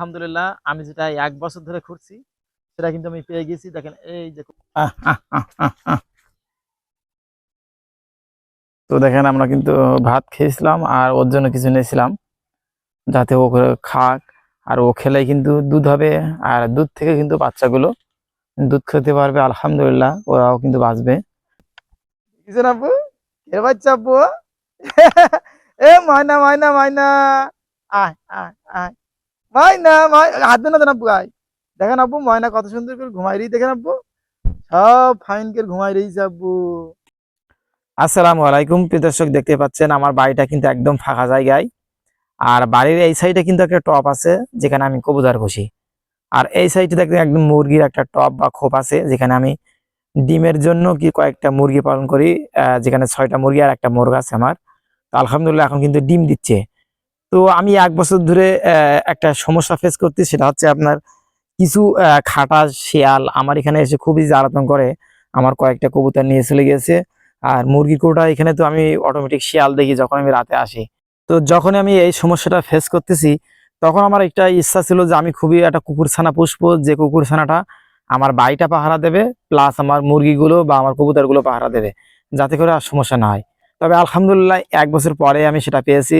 আলহামদুলিল্লাহ আমি যেটা এক বছর ধরে খুঁজছি সেটা কিন্তু আমি পেয়ে গেছি। দেখেন এই যে। তো দেখেন আমরা কিন্তু ভাত খেয়েছিলাম আর ওর জন্য কিছু নিয়েছিলাম যাতে ও খাক। আর ও খেলে কিন্তু দুধ হবে আর দুধ থেকে কিন্তু বাচ্চাগুলো দুধ খেতে পারবে আলহামদুলিল্লাহ। ওরাও কিন্তু বাঁচবে। কিছু আপু? কে বাচ্চা আপু এ ময়না ময়না ময়না। আয় আয় আয়। ময়না ময় হাত দেন না আব্বু, আয়। দেখেন আব্বু, ময়না কত সুন্দর করে ঘুমাই রই দেখেন আব্বু। সব ফাইন করে ঘুমাই রইছে আব্বু। আসসালামু আলাইকুম, প্রিয় দর্শক, দেখতে পাচ্ছেন আমার বাড়িটা কিন্তু একদম ফাঁকা জায়গায়। আর বাড়ির এই সাইডে কিন্তু একটা টপ আছে, যেখানে আমি কবুতর বসি আর এই সাইডে দেখতে একদম মুরগির একটা টপ বা খোপ আছে, যেখানে আমি ডিমের জন্য কি কয়েকটা মুরগি পালন করি যেখানে ছয়টা মুরগি আর একটা মুরগ আছে আমার। তো আলহামদুলিল্লাহ এখন কিন্তু ডিম দিচ্ছে। তো আমি এক বছর ধরে একটা সমস্যা ফেস করতে সেটা হচ্ছে আপনার কিছু খাটা, শিয়াল আমার এখানে এসে খুবই জ্বালাতন করে। আমার কয়েকটা কবুতর নিয়ে চলে গেছে। আর মুরগি কোটা এখানে তো আমি অটোমেটিক শিয়াল দেখি যখন আমি রাতে আসি। তো যখন আমি এই সমস্যাটা ফেস করতেছি, তখন আমার একটা ইচ্ছা ছিল যে আমি খুবই একটা কুকুর ছানা পুষবো। যে কুকুর ছানাটা আমার বাড়িটা পাহারা দেবে প্লাস আমার মুরগিগুলো বা আমার কবুতরগুলো পাহারা দেবে, যাতে করে আর সমস্যা না হয়। তবে আলহামদুলিল্লাহ এক বছর পরে আমি সেটা পেয়েছি।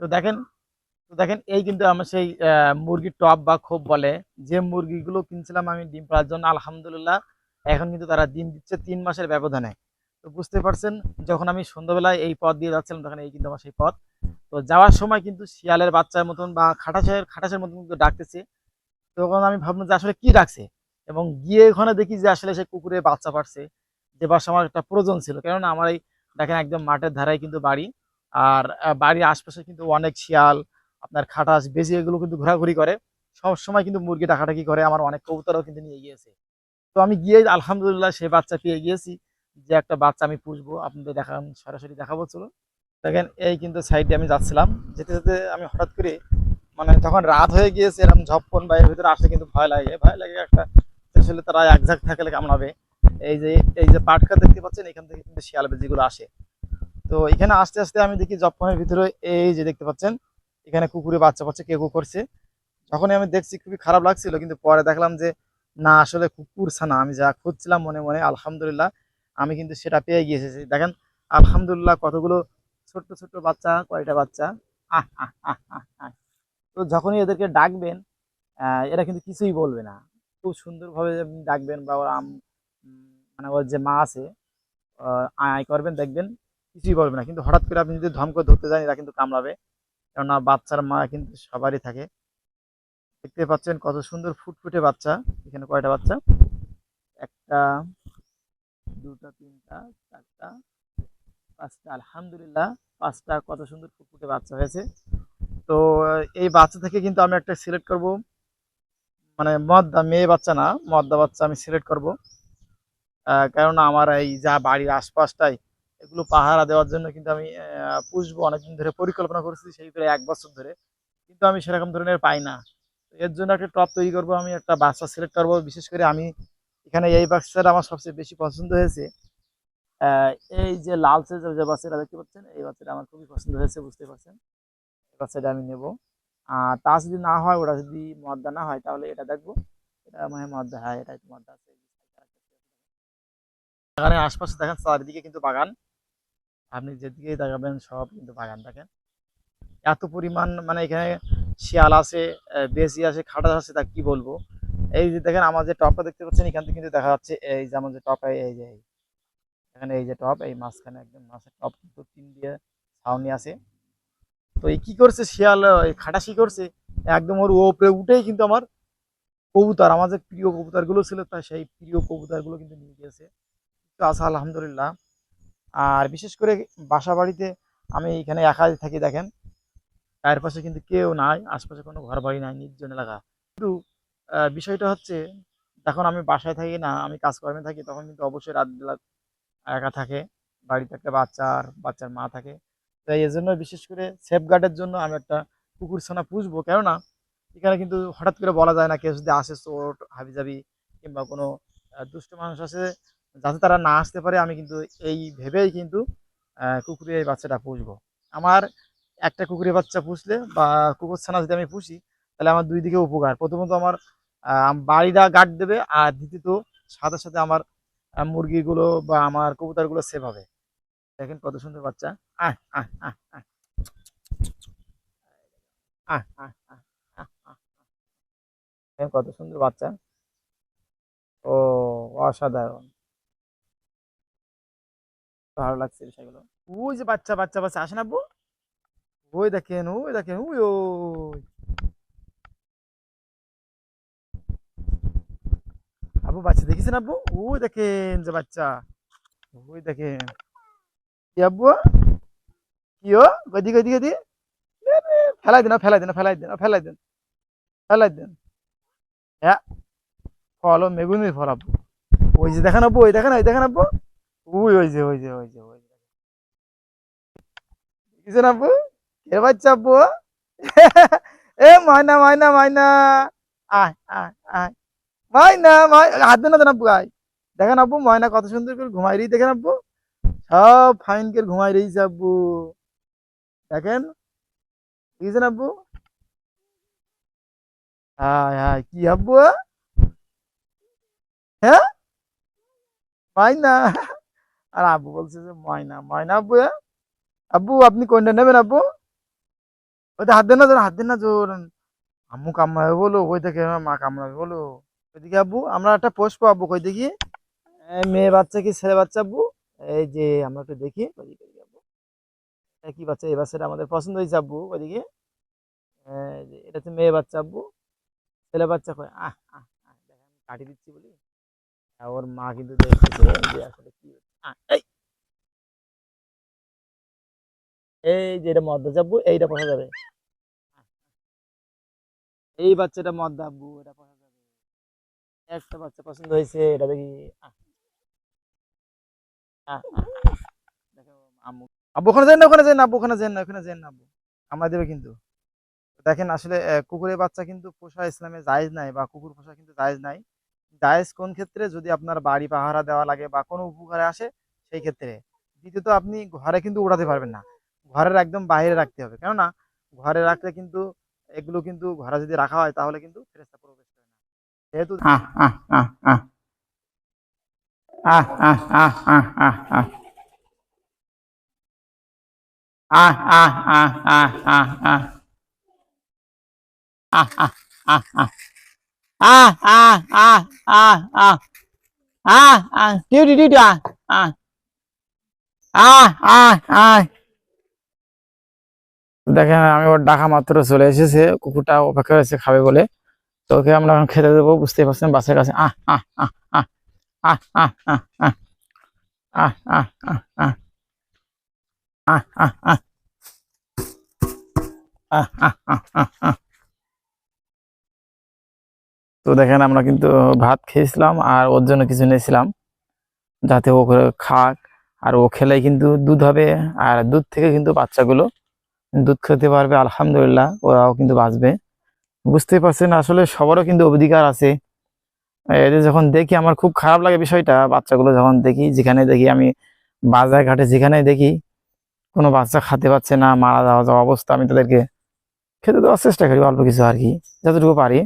তো দেখেন তো দেখেন, এই কিন্তু আমার সেই মুরগির টপ বা খোপ বলে। যে মুরগিগুলো কিনছিলাম আমি ডিম পাড়ার জন্য, আলহামদুলিল্লাহ, এখন কিন্তু তারা ডিম দিচ্ছে তিন মাসের ব্যবধানে। তো বুঝতে পারছেন, যখন আমি সন্ধ্যাবেলায় এই পথ দিয়ে যাচ্ছিলাম, তখন এই কিন্তু আমার সেই পথ। তো যাওয়ার সময় কিন্তু শিয়ালের বাচ্চার মতন বা খাটাসের খাটাসের মতন কিন্তু ডাকতেছে। তখন আমি ভাবলাম যে আসলে কি ডাকছে? এবং গিয়ে ওখানে দেখি যে আসলে সে কুকুরে বাচ্চা পারছে যে বাচ্চা আমার একটা প্রয়োজন ছিল। কেননা আমার এই, দেখেন, একদম মাঠের ধারায় কিন্তু বাড়ি। আর বাড়ির আশপাশে কিন্তু অনেক শিয়াল, আপনার খাটাস, বেজি এগুলো কিন্তু ঘোরাঘুরি করে। সব সময় কিন্তু মুরগি ডাকাডাকি করে, আমার অনেক কবুতরও কিন্তু নিয়ে গিয়েছে। তো আমি গিয়ে আলহামদুলিল্লাহ সে বাচ্চা পেয়ে গিয়েছি, যে একটা বাচ্চা আমি পুষবো, আপনাদের দেখান সরাসরি দেখাবো চলো দেখেন, এই কিন্তু সাইডে আমি যাচ্ছিলাম, যেতে যেতে আমি হঠাৎ করে মানে তখন রাত হয়ে গিয়েছে এরকম ঝপ্পন বা এর ভিতরে আসলে কিন্তু ভয় লাগে। ভয় লাগে একটা, আসলে তারা এক ঝাঁক থাকলে কামড়াবে। এই যে এই যে পাটকা দেখতে পাচ্ছেন, এখান থেকে কিন্তু শিয়াল বেজিগুলো আসে। তো এখানে আস্তে আস্তে আমি দেখি জপ্পনের ভিতরে এই যে দেখতে পাচ্ছেন, এখানে কুকুরে বাচ্চা পাচ্ছে, কেউ করছে। যখনই আমি দেখছি খুবই খারাপ লাগছিল, কিন্তু পরে দেখলাম যে, না, আসলে কুকুর ছানা, আমি যা খুঁজছিলাম মনে মনে, আলহামদুলিল্লাহ, আমি কিন্তু সেটা পেয়ে গিয়েছি। দেখেন, আলহামদুলিল্লাহ কতগুলো ছোট্ট ছোট্ট বাচ্চা, কয়টা বাচ্চা। তো যখনই এদেরকে ডাকবেন এরা কিন্তু কিছুই বলবে না। খুব সুন্দরভাবে ডাকবেন বা ওরা আম- মানে ওর যে মা আছে আয় করবেন, দেখবেন কিছুই বলবে না। কিন্তু হঠাৎ করে আপনি যদি ধম করে ধরতে যান, এরা কিন্তু কামড়াবে। কেননা বাচ্চার মা কিন্তু সবারই থাকে। দেখতে পাচ্ছেন কত সুন্দর ফুটফুটে বাচ্চা। এখানে কয়টা বাচ্চা? একটা, দুটা, তিনটা, চারটা, পাঁচটা। আলহামদুলিল্লাহ, পাঁচটা কত সুন্দর ফুটফুটে বাচ্চা হয়েছে। তো, এই বাচ্চা থেকে কিন্তু আমি একটা সিলেক্ট করব। মানে মদ্দা মেয়ে বাচ্চা না, মদ্দা বাচ্চা আমি সিলেক্ট করব। কেননা আমার এই যা বাড়ির আশপাশটাই এগুলো পাহারা দেওয়ার জন্য কিন্তু আমি পুষবো। অনেকদিন ধরে পরিকল্পনা করছি, সেই করে এক বছর ধরে। কিন্তু আমি সেরকম ধরনের পাই না। এর জন্য একটা টপ তৈরি করব, আমি একটা বাচ্চা সিলেক্ট করব। বিশেষ করে আমি এখানে এই বাচ্চাটা আমার সবচেয়ে বেশি পছন্দ হয়েছে। এই যে লাল সাইজের যে বাচ্চাটা দেখতে পাচ্ছেন, এই বাচ্চাটা আমার খুবই পছন্দ হয়েছে, বুঝতে পারছেন? এই বাচ্চাটা আমি নেব। আর তা যদি না হয়, ওটা যদি মদ্দা না হয়, তাহলে এটা দেখব। এটা মানে মদ্দা হ্যাঁ এটা একটু মদ্দা আছে। বাগানের আশপাশে দেখেন, চারিদিকে কিন্তু বাগান। আপনি যেদিকেই দেখাবেন সব কিন্তু বাগান দেখেন। এত পরিমাণ মানে এখানে শিয়াল আছে বেশি আছে খাটা আছে, তা কি বলব? এই যে দেখেন, আমার যে টপটা দেখতে পাচ্ছেন, এখান থেকে কিন্তু দেখা যাচ্ছে, এই যে আমার যে টপ, এই যে। এখানে এই যে টপ, এই মাঝখানে একদম মাছের টপ কিন্তু তিন দিয়ে ছাউনি আছে। তো এই কি করছে শিয়াল খাটাসি করছে? একদম ওর উপরে উঠেই কিন্তু আমার কবুতর, আমার যে প্রিয় কবুতরগুলো ছিল, তা সেই প্রিয় কবুতরগুলো কিন্তু নিয়ে গিয়েছে। তো আছে আলহামদুলিল্লাহ। আর বিশেষ করে বাসা বাড়িতে আমি এখানে একা থাকি, দেখেন। চারপাশে পাশে কিন্তু কেউ নাই, আশপাশে কোনো ঘর বাড়ি নাই, নির্জন এলাকা। কিন্তু বিষয়টা হচ্ছে, যখন আমি বাসায় থাকি না, আমি কাজকর্মে থাকি, তখন কিন্তু অবশ্যই রাতবেলা একা থাকে, বাড়িতে একটা বাচ্চা আর বাচ্চার মা থাকে। তাই এই জন্য বিশেষ করে সেফগার্ডের জন্য আমি একটা কুকুর ছানা পুষবো। কেননা, এখানে কিন্তু হঠাৎ করে বলা যায় না, কেউ যদি আসে চোট হাবিজাবি কিংবা কোনো দুষ্ট মানুষ আসে যাতে তারা না আসতে পারে, আমি কিন্তু এই ভেবেই কিন্তু কুকুরের এই বাচ্চাটা পুষবো। আমার একটা কুকুরের বাচ্চা পুষলে বা কুকুর ছানা যদি আমি পুষি, তাহলে আমার দুই দিকে উপকার। প্রথমত আমার বাড়িটা গার্ড দেবে আর দ্বিতীয়ত সাথে সাথে আমার মুরগিগুলো বা আমার কবুতরগুলো সেভ হবে। দেখেন কত সুন্দর বাচ্চা। আহ আহ আহ আহ। আহ কত সুন্দর বাচ্চা। ও, অসাধারণ। ভালো লাগছে বিষয়গুলো। ওই যে বাচ্চা বাচ্চা বাচ্চা, আসেন আব্বু। ওই দেখেন ওই দেখেন, ওই ওই। আব্বু, বাচ্চা দেখেছেন আব্বু? ওই দেখেন যে বাচ্চা। ওই দেখেন। কি আব্বু? কি ও? গদি গদি গদি ফেলাই দিন ফেলাই দিন ফেলাই দিন ফেলাই দিন ফেলাই দিন। হ্যাঁ ফল মেগুনির ফল আব্বু। ওই যে দেখেন আব্বু, ওই দেখেন ওই দেখেন আব্বু। ওই ওই যে ওই যে ওই যে, ওই আব্বু কে বাচ্চা আব্বু এ আয় আয় ময়না ময় হাত দেন না আব্বু আয়। দেখেন আব্বু ময়না কত সুন্দর করে ঘুমাই রই দেখেন আব্বু সব ফাইন করে ঘুমাই রইছে আব্বু দেখেন? দেখেছেন আব্বু হায় হায়, কি আব্বু হ্যাঁ? ময়না আর আব্বু বলছে যে, ময়না ময়না আব্বু হ্যাঁ? আব্বু, আপনি কোনটা নেবেন আব্বু? ওইটা হাত দেন না জোর হাত দেন না জোর আম্মু কামড়াবে বলো, ওই থেকে মা কামড়াবে বলো। ওইদিকে আব্বু, আমরা একটা পোষবো আব্বু, কই দেখি? মেয়ে বাচ্চা কি, ছেলে বাচ্চা আব্বু? এই যে, আমরা একটু দেখি ওইদিকে আব্বু। কি বাচ্চা, এই বাচ্চাটা আমাদের পছন্দ হয়েছে আব্বু ওইদিকে এটা হচ্ছে মেয়ে বাচ্চা আব্বু। ছেলে বাচ্চা কয়, আহ আহ দেখেন কাটি দিচ্ছি বলি। ওর মা কিন্তু দেখতেছে যে আসলে কি এই! যে এটা মদ্দা যাব এইটা পোষা যাবে। এই বাচ্চাটা মদ্দা আব্বু এটা পোষা যাবে। একটা বাচ্চা পছন্দ হয়েছে এটা দেখি। আহ, আহ, আহ, আহ। দেখো আম্মু। আব্বু ওখানে যান না ওখানে যান না আব্বু ওখানে যান ওখানে যান আব্বু। আমরা দেবে কিন্তু। দেখেন আসলে কুকুরের বাচ্চা কিন্তু পোষা ইসলামে জায়েজ নাই বা কুকুর পোষা কিন্তু জায়েজ নাই। জায়েজ কোন ক্ষেত্রে যদি আপনার বাড়ি পাহারা দেওয়া লাগে বা কোনো উপকারে আসে সেই ক্ষেত্রে দ্বিতীয়ত আপনি ঘরে কিন্তু উড়াতে পারবেন না ঘরের একদম বাইরে রাখতে হবে কেননা ঘরে রাখলে কিন্তু এগুলো কিন্তু ঘরে যদি রাখা হয় তাহলে কিন্তু ফেরেস্তা প্রবেশ করে না যেহেতু আহ আহ আহ আহ আহ আহ আহ আহ আহ আহ Ah, ah, ah, ah, ah. Ah, ah, দেখেন আমি ওর ডাকা মাত্র চলে এসেছে কুকুরটা অপেক্ষা করেছে খাবে বলে তো ওকে আমরা এখন খেতে দেবো বুঝতে পারছেন বাসের কাছে আহ আহ আহ আহ আহ আহ আহ আহ আহ আহ আহ আহ আহ আহ আহ আহ আহ আহ আহ তো দেখেন আমরা কিন্তু ভাত খেয়েছিলাম আর ওর জন্য কিছু নিয়েছিলাম যাতে ও খাক। আর ও খেলেই কিন্তু দুধ হবে আর দুধ থেকে কিন্তু বাচ্চাগুলো দুধ খেতে পারবে, আলহামদুলিল্লাহ। ওরাও কিন্তু বাঁচবে। বুঝতে পারছেন, আসলে সবারও কিন্তু অধিকার আছে। এদের যখন দেখি, আমার খুব খারাপ লাগে বিষয়টা, বাচ্চাগুলো যখন দেখি, যেখানে দেখি আমি বাজার ঘাটে যেখানে দেখি, কোনো বাচ্চা খেতে পাচ্ছে না, মারা যাওয়া যাওয়া অবস্থা, আমি তাদেরকে খেতে দেওয়ার চেষ্টা করি, অল্প কিছু আর কি, যতটুকু পারি।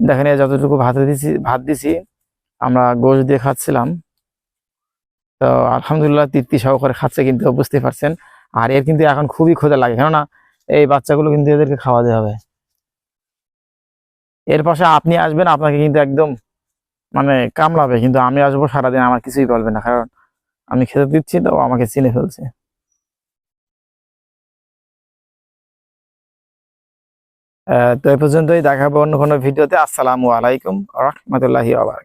দেখেন যতটুকু ভাত দিছি ভাত দিছি, আমরা গোশ দিয়ে খাচ্ছিলাম। তো আলহামদুলিল্লাহ তৃপ্তি সহকারে খাচ্ছে কিন্তু বুঝতে পারছেন। আর এর কিন্তু এখন খুবই ক্ষুধা লাগে, কেননা এই বাচ্চাগুলো কিন্তু এদেরকে খাওয়াতে হবে। এর পাশে আপনি আসবেন, আপনাকে কিন্তু একদম মানে কামড়াবে, কিন্তু আমি আসব সারাদিন, আমার কিছুই বলবে না, কারণ আমি খেতে দিচ্ছি তো আমাকে চিনে ফেলছে। তো এই পর্যন্তই দেখাবো অন্য কোনো ভিডিওতে। আসসালামু আলাইকুম রহমতুল্লাহি আবার